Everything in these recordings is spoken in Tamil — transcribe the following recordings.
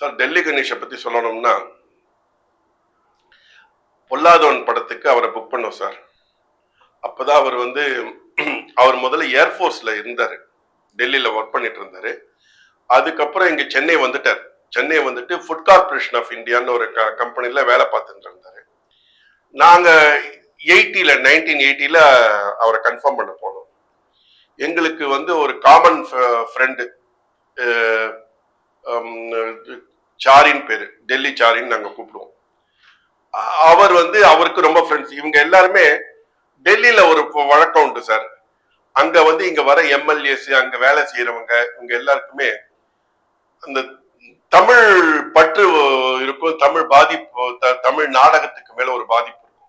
சார் டெல்லி கணேஷை பற்றி சொல்லணும்னா பொல்லாதவன் படத்துக்கு அவரை புக் பண்ணோம் சார் அப்போதான் அவர் வந்து அவர் முதல்ல ஏர்ஃபோர்ஸில் இருந்தார். டெல்லியில் ஒர்க் பண்ணிட்டு இருந்தார். அதுக்கப்புறம் இங்கே சென்னை வந்துட்டார். சென்னை வந்துட்டு ஃபுட் கார்பரேஷன் ஆஃப் இந்தியான்னு ஒரு க கம்பெனியில் வேலை பார்த்துட்டு இருந்தார். நாங்கள் எயிட்டியில் நைன்டீன் எயிட்டியில் அவரை கன்ஃபார்ம் பண்ண போனோம். எங்களுக்கு வந்து ஒரு காமன் ஃப்ரெண்டு சாரின் பேரு டெல்லி சாரின்னு நாங்க கூப்பிடுவோம். அவர் வந்து அவருக்கு ரொம்ப ஃப்ரெண்ட்ஸ் இவங்க எல்லாருமே டெல்லியில ஒரு வழக்கம் உண்டு சார். அங்க வந்து இங்க வர எம்எல்ஏஸ் அங்க வேலை செய்யறவங்க இவங்க எல்லாருக்குமே அந்த தமிழ் பற்று இருக்கும் தமிழ் பாதிப்பு த- தமிழ் நாடகத்துக்கு மேல ஒரு பாதிப்பு இருக்கும்.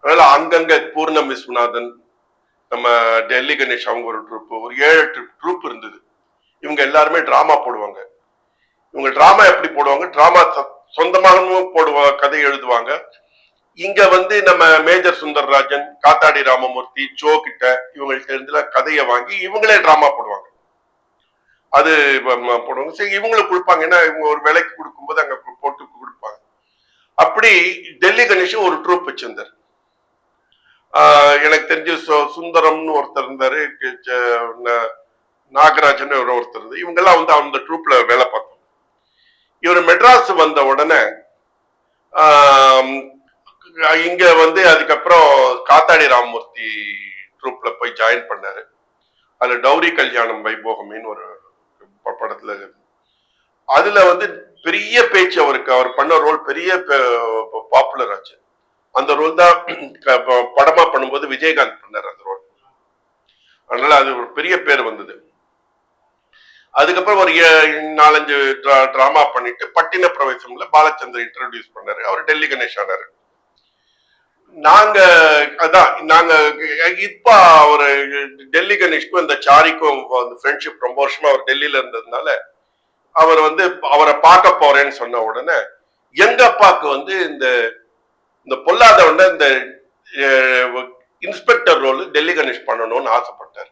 அதனால அங்கங்க பூர்ணம் விஸ்வநாதன் நம்ம டெல்லி கணேஷ் அவங்க ஒரு ட்ரூப் ஒரு ஏழு எட்டு ட்ரூப் இருந்தது. இவங்க எல்லாருமே டிராமா போடுவாங்க. இவங்க டிராமா எப்படி போடுவாங்க? டிராமா சொந்தமாகவும் போடுவாங்க கதை எழுதுவாங்க. இங்க வந்து நம்ம மேஜர் சுந்தரராஜன் காத்தாடி ராமமூர்த்தி சோ கிட்ட இவங்கள்ட்ட இருந்து கதையை வாங்கி இவங்களே டிராமா போடுவாங்க. அது போடுவாங்க. சரி இவங்களுக்கு கொடுப்பாங்க. ஏன்னா இவங்க ஒரு விலைக்கு கொடுக்கும்போது அங்க போட்டு கொடுப்பாங்க. அப்படி டெல்லி கணேஷும் ஒரு ட்ரூப் வச்சிருந்தார். எனக்கு தெரிஞ்சு சு- சுந்தரம்னு ஒருத்தர் இருந்தாரு. நாகராஜன் ஒரு ஒருத்தர் இருந்தார். இவங்கெல்லாம் வந்து அந்த ட்ரூப்ல வேலை பார்த்தோம் இவர் மெட்ராஸ் வந்த உடனே இங்க வந்து அதுக்கப்புறம் காத்தாடி ராமமூர்த்தி ட்ரூப்ல போய் ஜாயின் பண்ணாரு. அதுல டௌரி கல்யாணம் வைபோகமின்னு ஒரு படத்துல. அதுல வந்து பெரிய பேச்சு அவருக்கு. அவர் பண்ண ரோல் பெரிய பாப்புலர் ஆச்சு. அந்த ரோல் தான் ப- படமா பண்ணும்போது விஜயகாந்த் பண்ணார் அந்த ரோல் அதனால அது ஒரு பெரிய பேர் வந்தது. அதுக்கப்புறம் ஒரு ஏ- நாலஞ்சு டிராமா பண்ணிட்டு பட்டின பிரவேசம்ல பாலச்சந்தர் இன்ட்ரடியூஸ் பண்ணாரு. அவர் டெல்லி கணேஷ் ஆனாரு. நாங்க அதான் நாங்க இப்ப ஒரு டெல்லி கணேஷ்க்கும் இந்த சாரிக்கும் ஃப்ரெண்ட்ஷிப் ரொம்ப வருஷமா அவர் டெல்லியில இருந்ததுனால அவர் வந்து அவரை பார்க்க போறேன்னு சொன்ன உடனே எங்க அப்பாவுக்கு வந்து இந்த இந்த பொல்லாதவன இந்த இன்ஸ்பெக்டர் ரோல் டெல்லி கணேஷ் பண்ணணும்னு ஆசைப்பட்டார்.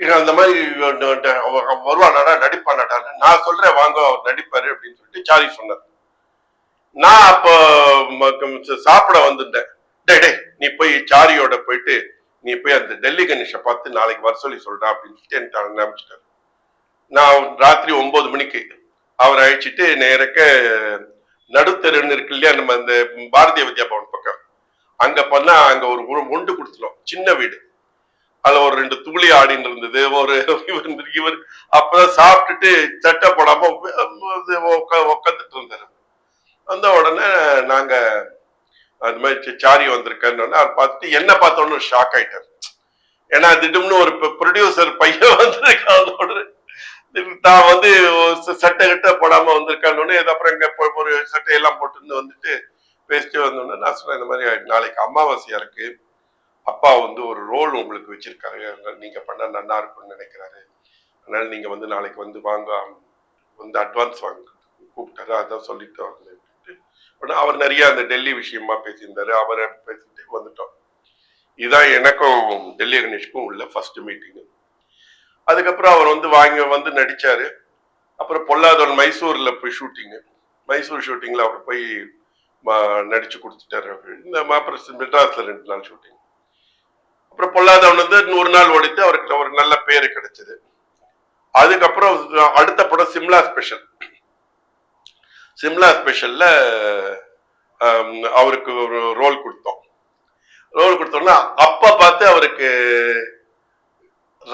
அந்த மாதிரி அவ- வருவானாடா நடிப்பானாடா நான் சொல்றேன் வாங்க அவர் நடிப்பாரு அப்படின்னு சொல்லிட்டு சாரி சொன்னார். நான் அப்போ சாப்பிட வந்திருந்தேன் டே டேய் நீ போய் சாரியோட போயிட்டு நீ போய் அந்த டெல்லி கணேஷை பார்த்து நாளைக்கு வர சொல்லி சொல்றா அப்படின்னு சொல்லிட்டு என்கிட்ட நினைச்சிட்டாரு நான் ராத்திரி ஒன்பது மணிக்கு அவரை அழைச்சிட்டு நேரக்க நடுத்தெருன்னு இருக்கு இல்லையா நம்ம இந்த பாரதிய வித்யா பவன் பக்கம். அங்க பண்ணா அங்க ஒரு உண்டு கொடுத்துரும் சின்ன வீடு. அதுல ஒரு ரெண்டு துளி ஆடின்னு இருந்தது. ஒரு இவர் இவர் அப்பதான் சாப்பிட்டுட்டு சட்டை போடாம உட்காந்துட்டு இருந்தாரு. வந்த உடனே நாங்க அது மாதிரி சாரி வந்திருக்கேன்னு அவர் பார்த்துட்டு என்ன பார்த்தோன்னு ஷாக் ஆயிட்டார். ஏன்னா திடீர்னு ஒரு ப்ரொடியூசர் பையன் வந்திருக்கானோட தான் வந்து சட்டை கிட்ட போடாம வந்திருக்கானோன்னு இது அப்புறம் எங்க ஒரு சட்டையெல்லாம் போட்டுன்னு வந்துட்டு பேசிட்டு வந்தோடனே நான் சொன்னேன் இந்த மாதிரி நாளைக்கு அமாவாசையா இருக்கு. அப்பா வந்து ஒரு ரோல் உங்களுக்கு வச்சிருக்காரு. நீங்க பண்ண நல்லா இருக்கும்னு நினைக்கிறாரு. அதனால நீங்க வந்து நாளைக்கு வந்து வாங்க. வந்து அட்வான்ஸ் வாங்க. கூப்பிட்டாரு. அதான் சொல்லிட்டு வரல உடனே அவர் நிறைய அந்த டெல்லி விஷயமா பேசியிருந்தாரு. அவரை பேசிட்டு வந்துட்டோம். இதுதான் எனக்கும் டெல்லி கணேஷ்க்கும் உள்ள ஃபர்ஸ்ட் மீட்டிங் அதுக்கப்புறம் அவர் வந்து வாங்கி வந்து நடிச்சாரு. அப்புறம் பொல்லாதவன் மைசூர்ல போய் ஷூட்டிங்கு மைசூர் ஷூட்டிங்ல அவர் போய் நடிச்சு கொடுத்துட்டாரு. அப்படின்னு இந்த அப்புறம் மெட்ராஸ்ல ரெண்டு நாள் ஷூட்டிங் அப்புறம் பொல்லாதவன் வந்து நூறு நாள் ஓடித்து அவருக்கு ஒரு நல்ல பேரு கிடைச்சது. அதுக்கப்புறம் அடுத்த படம் சிம்லா ஸ்பெஷல். சிம்லா ஸ்பெஷல்ல அவருக்கு ஒரு ரோல் கொடுத்தோம். ரோல் கொடுத்தோம்னா அப்ப பார்த்து அவருக்கு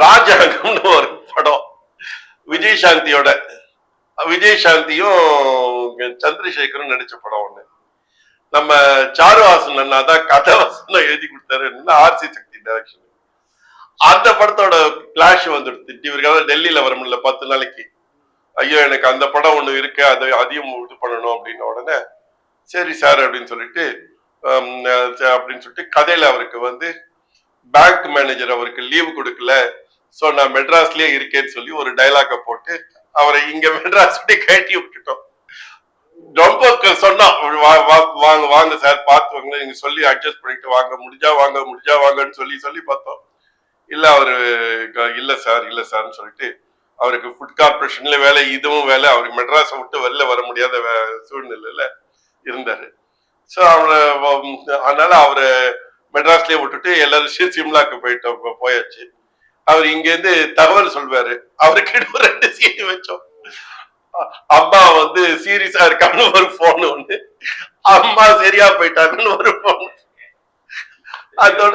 ராஜாங்கம்னு ஒரு படம். விஜய் சாந்தியோட விஜய் சாந்தியும் சந்திரசேகரும் நடிச்ச படம் ஒண்ணு. நம்ம சாருவாசன் அண்ணா தான் கதை எழுதி கொடுத்தாரு. ஆர்சி சக்தி. டைரக்ஷன் அந்த படத்தோட கிளாஷ் வந்துடுது. இவருக்காக டெல்லியில வர முடியல பத்து நாளைக்கு. ஐயோ எனக்கு அந்த படம் ஒண்ணு இருக்கு அதை அதையும் இது பண்ணணும் அப்படின்ன உடனே சரி சார் அப்படின்னு சொல்லிட்டு அப்படின்னு சொல்லிட்டு கதையில அவருக்கு வந்து பேங்க் மேனேஜர் அவருக்கு லீவு கொடுக்கல. சோ நான் மெட்ராஸ்லயே இருக்கேன்னு சொல்லி ஒரு டைலாக போட்டு அவரை இங்க மெட்ராஸ் கட்டி விட்டுட்டோம். டொம்பர்கள் க- சொன்னோம் வா- வாங்க வாங்க சார் பார்த்து வாங்க நீங்க சொல்லி அட்ஜஸ்ட் பண்ணிட்டு வாங்க முடிஞ்சா வாங்க முடிஞ்சா வாங்கன்னு சொல்லி சொல்லி பார்த்தோம். இல்ல அவரு இல்ல சார் இல்ல சார்னு சொல்லிட்டு அவருக்கு ஃபுட் கார்பரேஷன்ல வேலை இதுவும் வேலை அவருக்கு மெட்ராஸை விட்டு வெளில வர முடியாத சூழ்நிலையில இருந்தாரு. ஸோ அவரை அதனால அவரை மெட்ராஸ்லயே விட்டுட்டு எல்லாரும் சிம்லாக்கு போயிட்டு போயாச்சு. அவர் இங்கேருந்து தகவல் சொல்வாரு. அவருக்கு ரெண்டு சீட்டு வச்சோம் அம்மா வந்து சீரியஸா இருக்கான்னு ஒரு போன் ஒண்ணு. அம்மா சரியா போயிட்டாங்கன்னு ஒரு போன் அதோட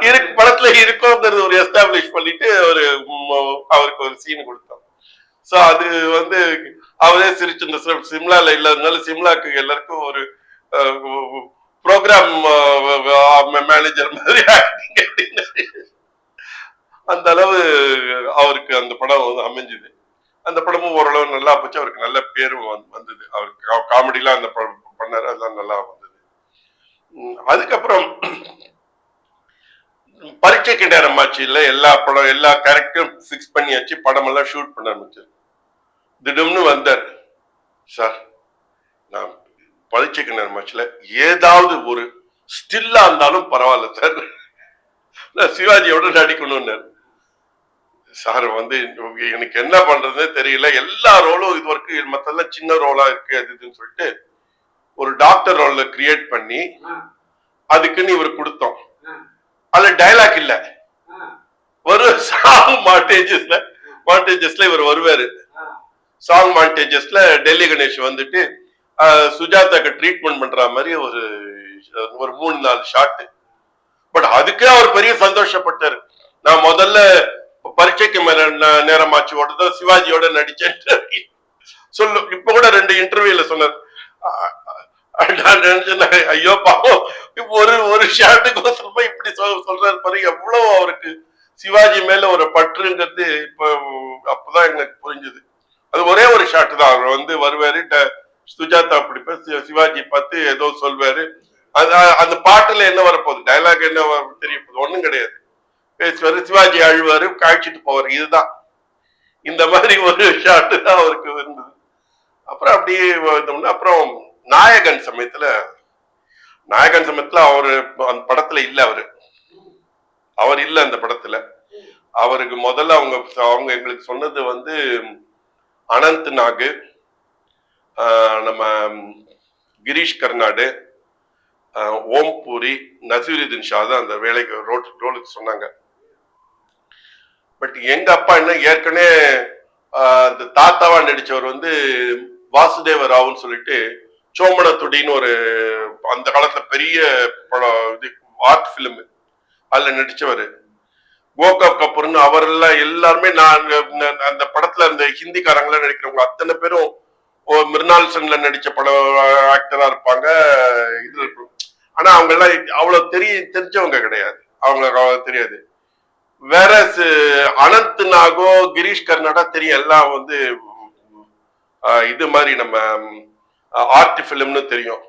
இருக்கு படத்துல இருக்கோங்கிறது ஒரு எஸ்டாப்ளிஷ் பண்ணிட்டு ஒரு அவருக்கு ஒரு சீன் கொடுத்தோம். சோ அது வந்து அவரே சிரிச்சு இந்த சி- சிம்லால இல்லாதனால சிம்லாக்கு எல்லாருக்கும் ஒரு ப்ரோக்ராம் மேனேஜர் மாதிரி அப்படின்னு அந்த அளவு அவருக்கு அந்த படம் வந்து அமைஞ்சுது. அந்த படமும் ஓரளவு நல்லா போச்சு. அவருக்கு நல்ல பேரும் வந்து- வந்தது. அவருக்கு காமெடிலாம் அந்த படம் பண்ணாரு. அதெல்லாம் நல்லா வந்தது. அதுக்கப்புறம் பரீட்சைக்கு நேரம் ஆச்சு எல்லா படம் எல்லா கேரக்டரும் ஃபிக்ஸ் பண்ணியாச்சு. படமெல்லாம் ஷூட் பண்ண ஆரம்பிச்சார். திடம்னு வந்தார். சார் நான் பரீட்சைக்கு நேரம் ஆச்சுல ஏதாவது ஒரு ஸ்டில்லா இருந்தாலும் பரவாயில்ல சார். நான் சிவாஜியோட நடிக்கணும்னாரு. சார் வந்து எனக்கு என்ன பண்றதுன்னு தெரியல. எல்லா ரோலும் இது வரைக்கும் மத்தெல்லாம் சின்ன ரோலா இருக்கு அது இதுன்னு சொல்லிட்டு ஒரு டாக்டர் ரோல கிரியேட் பண்ணி அதுக்குன்னு இவர் கொடுத்தோம். அதுல டைலாக் இல்ல. ஒரு சாங் மாண்டேஜஸ்ல மாண்டேஜஸ்ல இவர் வருவாரு. சாங் மாண்டேஜஸ்ல டெல்லி கணேஷ் வந்துட்டு சுஜாதாக்கு ட்ரீட்மெண்ட் பண்ற மாதிரி ஒரு ஒரு மூணு நாலு ஷாட் பட் அதுக்கே அவர் பெரிய சந்தோஷப்பட்டாரு. நான் முதல்ல பரீட்சைக்கு மேல நேரமாச்சு ஓடுதான் சிவாஜியோட நடிச்சேன் சொல்லு இப்ப கூட ரெண்டு இன்டர்வியூல சொன்னார். நான் நினைச்சேன் ஐயோ பாவம். இப்ப ஒரு ஒரு ஷாட்டுக்கு ஒருத்தர் இப்படி சொல் சொல்றாரு பாரு எவ்வளவு அவருக்கு. சிவாஜி மேல ஒரு பற்றுங்கிறது இப்ப அப்பதான் எனக்கு புரிஞ்சுது. அது ஒரே ஒரு ஷாட் தான். அவர் வந்து வருவாரு சுஜாதா பிடிப்ப சிவாஜி பார்த்து ஏதோ சொல்வாரு. அது அந்த பாட்டுல என்ன வரப்போகுது? டயலாக் என்ன வர- தெரிய போகுது? ஒண்ணும் கிடையாது. பேசுவாரு சிவாஜி அழுவாரு காய்ச்சிட்டு போவாரு. இதுதான். இந்த மாதிரி ஒரு ஷாட்டு தான் அவருக்கு இருந்தது. அப்புறம் அப்படியே வந்தோம்னா அப்புறம் நாயகன் சமயத்துல நாயகன் சமயத்துல அவரு அந்த படத்துல இல்ல அவரு. அவர் இல்ல அந்த படத்துல. அவருக்கு முதல்ல அவங்க அவங்க எங்களுக்கு சொன்னது வந்து அனந்த் நாகு நம்ம கிரீஷ் கர்நாடு ஓம் பூரி நசீருதீன் ஷா தான் அந்த வேலைக்கு ரோட் ரோலுக்கு சொன்னாங்க. பட் எங்க அப்பா என்ன ஏற்கனவே அந்த தாத்தாவா நடிச்சவர் வந்து வாசுதேவ ராவ்னு சொல்லிட்டு சோமன துடின்னு ஒரு அந்த காலத்துல பெரிய படம் இது ஆர்ட் பிலிம் அதுல நடிச்சவர். கோகா கபூர்னு அவரெல்லாம் எல்லாருமே நான் அந்த படத்துல அந்த ஹிந்திக்காரங்களாம் நடிக்கிறவங்க அத்தனை பேரும் ஓ மிர்னால் சென்ல நடிச்ச படம் ஆக்டரா இருப்பாங்க. இது இருக்கும் ஆனா அவங்க எல்லாம் அவ்வளவு தெரிய தெரிஞ்சவங்க கிடையாது. அவங்களுக்கு அவ்வளவு தெரியாது. வேற அனந்த் நாகோ கிரீஷ் கர்நாடா தெரியும் எல்லாம் வந்து இது மாதிரி நம்ம ஆர்ட் ஃபிலிம்னு தெரியும்.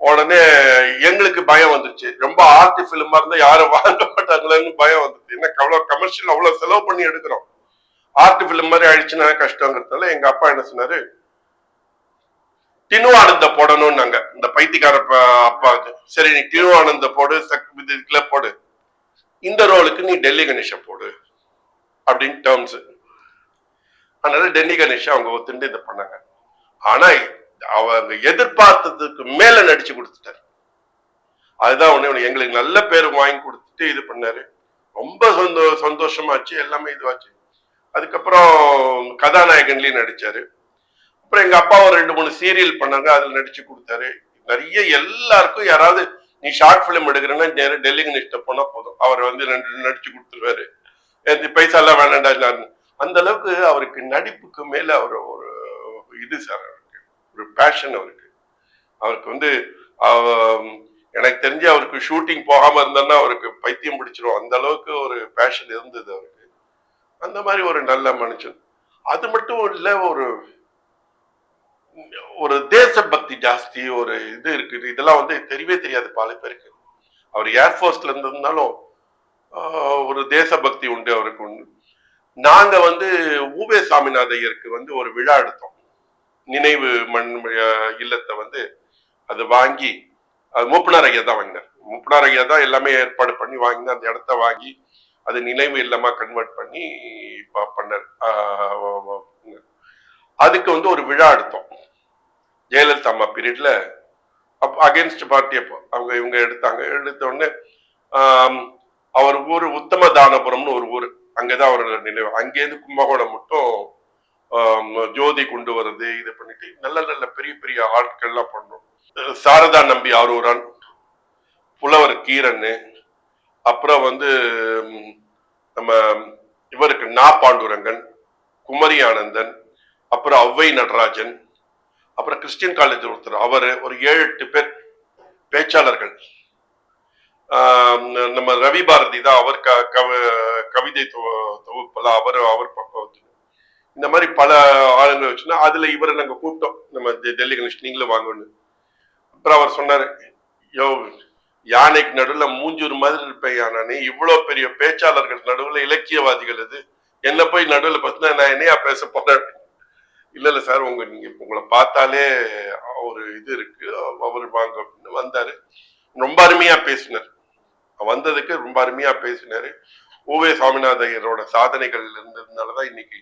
உடனே எங்களுக்கு பயம் வந்துச்சு ரொம்ப ஆர்ட் ஃபிலிமா இருந்தா யாரும் வாங்க மாட்டாங்களேன்னு பயம் வந்துச்சு என்ன அவ்வளவு கமர்ஷியல் அவ்வளவு செலவு பண்ணி எடுக்கிறோம். ஆர்ட் ஃபிலிம் மாதிரி ஆயிடுச்சுன்னா கஷ்டங்கிறதால எங்க அப்பா என்ன சொன்னாரு? டினு ஆனந்த போடணும்னாங்க. இந்த பைத்தியக்கார அப்பாவுக்கு சரி நீ டினு போடு சக் இதுக்குள்ள போடு. இந்த ரோலுக்கு நீ டெல்லி கணேஷை போடு அப்படின்னு டேர்ம்ஸ் அதனால டெல்லி கணேஷ் அவங்க ஒத்துண்டு இதை பண்ணாங்க. ஆனா அவங்க எதிர்பார்த்ததுக்கு மேல நடிச்சு கொடுத்துட்டாரு. அதுதான் ஒண்ணு எங்களுக்கு நல்ல பேர் வாங்கி கொடுத்துட்டு இது பண்ணாரு. ரொம்ப சந்தோ சந்தோஷமாச்சு எல்லாமே இதுவாச்சு. அதுக்கப்புறம் கதாநாயகன்லயும் நடிச்சாரு. அப்புறம் எங்க அப்பா ஒரு ரெண்டு மூணு சீரியல் பண்ணாங்க அதுல நடிச்சு கொடுத்தாரு. நிறைய எல்லாருக்கும் யாராவது நீ ஷார்ட் பிலிம் எடுக்கிறேன்னா நேரா டெல்லி கணேஷ்ட போனா போதும். அவர் வந்து ரெண்டு நடிச்சு கொடுத்துருவாரு. பைசா எல்லாம் வேணாண்டா அந்த அளவுக்கு அவருக்கு நடிப்புக்கு மேல அவர் ஒரு இது சார் அவருக்கு. ஒரு பேஷன் அவருக்கு. அவருக்கு வந்து எனக்கு தெரிஞ்சு அவருக்கு ஷூட்டிங் போகாம இருந்தான்னா அவருக்கு பைத்தியம் பிடிச்சிரும். அந்த அளவுக்கு ஒரு பேஷன் இருந்தது அவருக்கு. அந்த மாதிரி ஒரு நல்ல மனுஷன். அது மட்டும் இல்ல ஒரு ஒரு தேசபக்தி ஜாஸ்தி ஒரு இது இருக்குது. இதெல்லாம் வந்து தெரியவே தெரியாது பல பேருக்கு. அவர் ஏர்ஃபோர்ஸ்ல இருந்திருந்தாலும் ஒரு தேசபக்தி உண்டு அவருக்கு உண்டு. நாங்க வந்து ஊவே சாமிநாத ஐயருக்கு வந்து ஒரு விழா எடுத்தோம். நினைவு மண் இல்லத்தை வந்து அது வாங்கி அது மூப்பனார் ஐயா தான் வாங்கினார். மூப்பனார் ஐயா தான் எல்லாமே ஏற்பாடு பண்ணி வாங்கினார் அந்த இடத்த வாங்கி அது நினைவு இல்லமா கன்வெர்ட் பண்ணி ப- பண்ணார். அதுக்கு வந்து ஒரு விழா எடுத்தோம். ஜெயலலிதா அம்மா பீரியட்ல. அப்போ அகேன்ஸ்ட் பார்ட்டி அப்போ அவங்க இவங்க எடுத்தாங்க. எடுத்த உடனே அவர் ஊர் உத்தம தானபுரம்னு ஒரு ஊர். அங்கதான் அவரோட நினைவு. அங்கேருந்து கும்பகோணம் மட்டும் ஜோதி கொண்டு வர்றது இது பண்ணிட்டு நல்ல நல்ல பெரிய பெரிய ஆட்கள்லாம் பண்ணோம். சாரதா நம்பி ஆரூரான் புலவர் கீரன்னு. அப்புறம் வந்து நம்ம இவருக்கு நா பாண்டுரங்கன் குமரி ஆனந்தன் அப்புறம் ஔவை நடராஜன் அப்புறம் கிறிஸ்டியன் காலேஜ் ஒருத்தர் அவர் ஒரு ஏழு எட்டு பேர் பேச்சாளர்கள். நம்ம ரவி பாரதி தான் அவர் க கவ- கவிதை தொ- தொகுப்பெல்லாம் அவர் அவர் பக்கம் இந்த மாதிரி பல ஆளுங்க வச்சுன்னா அதுல இவரை நாங்கள் கூப்பிட்டோம். நம்ம டெல்லி கணேஷ் நீங்களும் வாங்கணும் அப்புறம் அவர் சொன்னார் யோ யானைக்கு நடுவில் மூஞ்சூர் மாதிரி இருப்பேன் யானே இவ்வளோ பெரிய பேச்சாளர்கள் நடுவில் இலக்கியவாதிகள் இது. என்ன போய் நடுவில் பார்த்தா நான் என்னையா பேச போறேன்? இல்ல இல்ல சார் உங்க நீங்க இப்ப உங்களை பார்த்தாலே ஒரு இது இருக்கு. அவர் வாங்க அப்படின்னு வந்தாரு. ரொம்ப அருமையா பேசினார். வந்ததுக்கு ரொம்ப அருமையா பேசினாரு. ஓவே சாமிநாதையரோட சாதனைகள் இருந்ததுனாலதான் இன்னைக்கு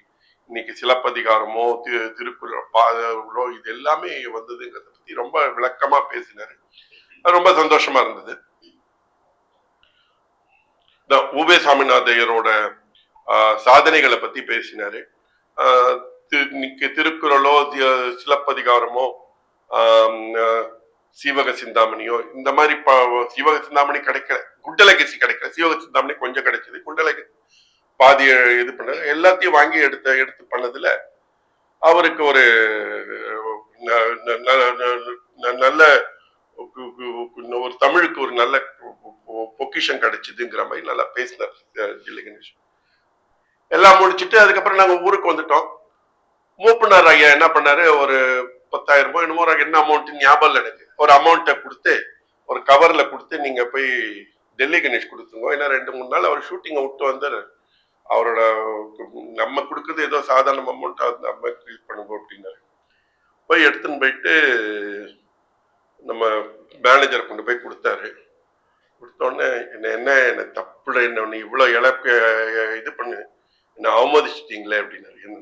இன்னைக்கு சிலப்பதிகாரமோ தி- திருக்குறள் இது எல்லாமே வந்ததுங்கிறத பத்தி ரொம்ப விளக்கமா பேசினாரு. ரொம்ப சந்தோஷமா இருந்தது. இந்த ஊவே சாமிநாதையரோட சாதனைகளை பத்தி பேசினாரு. திருக்குறளோ சிலப்பதிகாரமோ சீவக சிந்தாமணியோ இந்த மாதிரி ப- சீவக சிந்தாமணி கிடைக்கல. குண்டலகசி கிடைக்கல. சீவக சிந்தாமணி கொஞ்சம் கிடைச்சது. குண்டலகசி பாதி இது பண்ண எல்லாத்தையும் வாங்கி எடுத்த எடுத்து பண்ணதுல அவருக்கு ஒரு ந- ந- நல்ல ஒரு தமிழுக்கு ஒரு நல்ல பொ- பொக்கிஷம் கிடைச்சதுங்கிற மாதிரி நல்லா பேசினார் அஹ் ஜில்லி கணேஷ் எல்லாம் முடிச்சிட்டு அதுக்கப்புறம் நாங்கள் ஊருக்கு வந்துட்டோம். மூப்பனார் ஐயா என்ன பண்ணாரு? ஒரு பத்தாயிரம் ரூபாய் என்னமோ ஒரு என்ன அமௌண்ட் ஞாபகம் இல்லை எனக்கு. ஒரு அமௌண்ட்டை கொடுத்து ஒரு கவர்ல கொடுத்து நீங்க போய் டெல்லி கணேஷ் கொடுத்துங்க ஏன்னா ரெண்டு மூணு நாள் அவர் ஷூட்டிங்கை விட்டு வந்தாரு. அவரோட நம்ம கொடுக்குறது ஏதோ சாதாரண அமௌண்ட் வந்து நம்ம யூஸ் பண்ணுங்க அப்படின்னாரு. போய் எடுத்துன்னு போயிட்டு நம்ம மேனேஜர் கொண்டு போய் கொடுத்தாரு. கொடுத்தோடனே என்ன என்ன என்ன தப்புல என்ன இவ்வளோ இழப்பு இது பண்ணு என்ன அவமதிச்சிட்டீங்களே அப்படின்னாரு. என்ன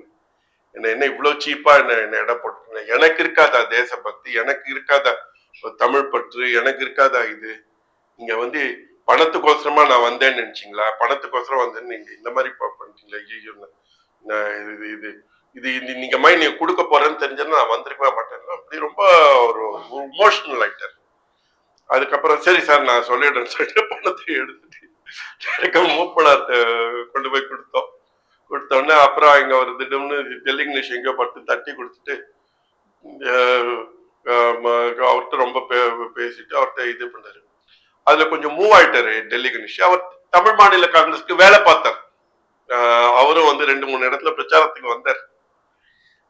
என்ன என்ன இவ்வளோ சீப்பா என்ன என்ன இடம் போட்டு எனக்கு இருக்காதா தேசபக்தி? எனக்கு இருக்காதா தமிழ் பற்று? எனக்கு இருக்காதா இது? நீங்க வந்து பணத்துக்கோசரமா நான் வந்தேன்னு நினைச்சீங்களா? பணத்துக்கோசரம் வந்தேன்னு நீங்க இந்த மாதிரி பண்ணிட்டீங்களா? ஐயோ நான் இது இது இது இது நீங்க மாதிரி நீங்க கொடுக்க போறேன்னு தெரிஞ்சா நான் வந்திருக்கவே மாட்டேன். அப்படி ரொம்ப ஒரு இமோஷனல் ஆயிட்டார் அதுக்கப்புறம் சரி சார் நான் சொல்லிடுறேன் சொல்லிட்டு பணத்தை எடுத்துட்டு எனக்கு கொண்டு போய் கொடுத்தோம். கொடுத்த உடனே அப்புறம் இங்க ஒரு திடம்னு டெல்லி இங்கிலீஷ் எங்கேயோ பட்டு தட்டி கொடுத்துட்டு அவர்கிட்ட அவர்ட்ட ரொம்ப பே- பேசிட்டு அவர்ட்ட இது பண்ணாரு. அதுல கொஞ்சம் மூவ் ஆயிட்டாரு டெல்லி கணேஷ் அவர் தமிழ் மாநில காங்கிரஸ்க்கு வேலை பார்த்தார். அவரும் வந்து ரெண்டு மூணு இடத்துல பிரச்சாரத்துக்கு வந்தார்.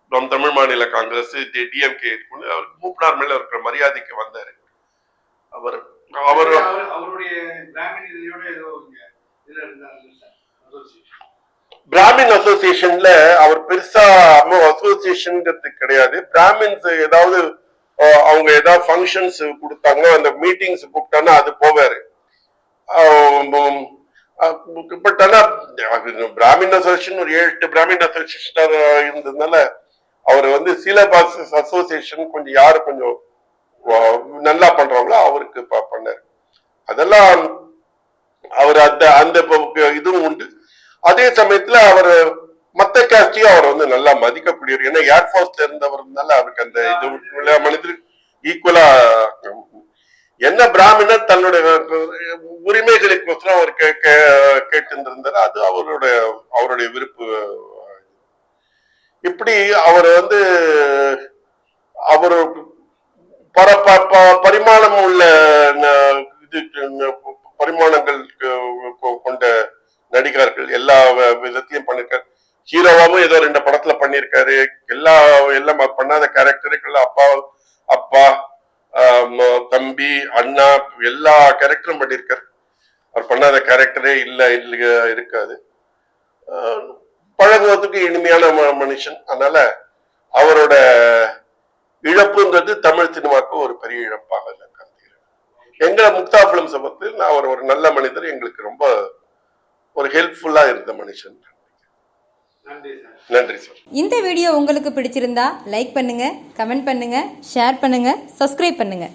நம் தமிழ் மாநில காங்கிரஸ் டிஎம்கே அவருக்கு மூப்பனார் மேல இருக்கிற மரியாதைக்கு வந்தாரு. அவர் அவர் அவர் அவருடைய பிராமின் அசோசியேஷன்ல அவர் பெருசா அசோசியேஷன்ங்கிறது கிடையாது. பிராமின்ஸ் ஏதாவது அவங்க ஏதாவது ஃபங்க்ஷன்ஸ் கொடுத்தாங்க அந்த மீட்டிங்ஸ் கூப்பிட்டானா அது போவாரு. பட் ஆனா அது பிராமின் அசோசியேஷன் ஒரு ஏழு எட்டு பிராமின் அசோசியேஷன் இருந்ததுனால அவர் வந்து சிலபஸ் அசோசியேஷன் கொஞ்சம் யாரு கொஞ்சம் நல்லா பண்றாங்களோ அவருக்கு ப- பண்ணாரு. அதெல்லாம் அவர் அந்த அந்த இதுவும் உண்டு. அதே சமயத்துல அவர் மத்த கேஸ்டையும் அவர் வந்து நல்லா மதிக்கக்கூடியவர். ஏன்னா ஏர்ஃபோர்ஸ்ல இருந்தவர்னால அவருக்கு அந்த இது மனிதர் ஈக்குவலா என்ன பிராமணர் தன்னுடைய உரிமைகளுக்கோசரம் அவர் கேட்டிருந்திருந்தாரு. அது அவருடைய அவருடைய விருப்பு. இப்படி அவர் வந்து அவர் பர பரிமாணம் உள்ள இது பரிமாணங்கள் கொண்ட நடிகர்கள் எல்லா விதத்திலையும் பண்ணிருக்காரு ஹீரோவாவும் ஏதோ ரெண்டு படத்துல பண்ணியிருக்காரு எல்லா எல்லாம் பண்ணாத கேரக்டருக்குள்ள அப்பா அப்பா தம்பி அண்ணா எல்லா கேரக்டரும் பண்ணியிருக்காரு அவர் பண்ணாத கேரக்டரே இல்ல இல்ல இருக்காது. ஆஹ், பழகுவதற்கு இனிமையான ம- மனுஷன். அதனால அவரோட இழப்புன்றது தமிழ் சினிமாவுக்கு ஒரு பெரிய இழப்பாக இல்லை கருதுகிறேன் எங்களை முக்தா பிலிம் சபத்தில் நான் அவர் ஒரு நல்ல மனிதர். எங்களுக்கு ரொம்ப ஒரு ஹெல்ப்ஃபுல்லா இருந்த மனுஷன். நன்றி சார். நன்றி சார். இந்த வீடியோ உங்களுக்கு பிடிச்சிருந்தா லைக் பண்ணுங்க கமெண்ட் பண்ணுங்க ஷேர் பண்ணுங்க சப்ஸ்கிரைப் பண்ணுங்க.